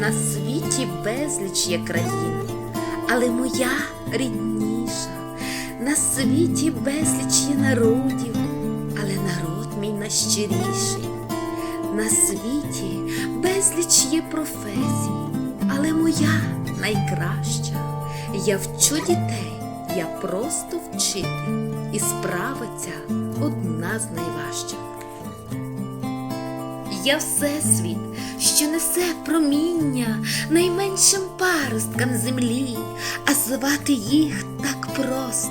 На світі безліч є країн, але моя рідніша. На світі безліч є народів, але народ мій найщиріший. На світі безліч є професій, але моя найкраща. Я вчу дітей, я просто вчитель, і справа ця одна з найважчих. Я всесвіт, що несе проміння найменшим паросткам землі, а звати їх так просто.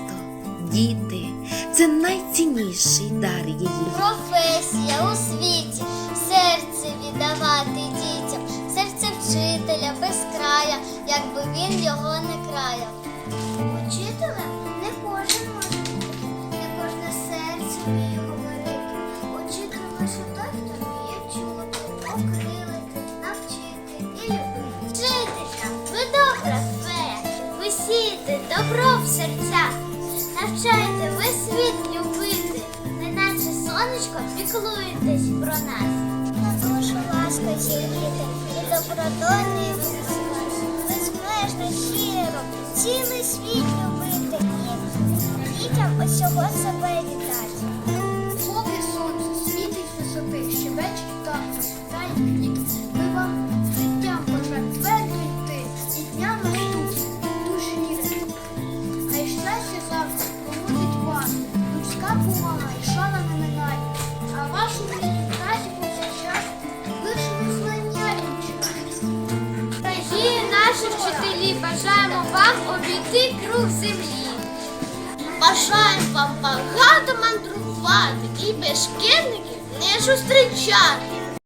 Діти це найцінніший дар її. Професія у світі, серце віддавати дітям, серце вчителя без края, якби він його не краяв. Учителем не кожен може бути, не кожне серце добро в серцях, навчайте ви світ любити, неначе сонечко піклуєтесь про нас. На душу ласка ціліте, і добродонний безмежно щиро, цілий світ любити дітям усього себе. Наші вчителі, бажаємо вам обійти круг землі. Бажаємо вам багато мандрувати і без не зустрічати.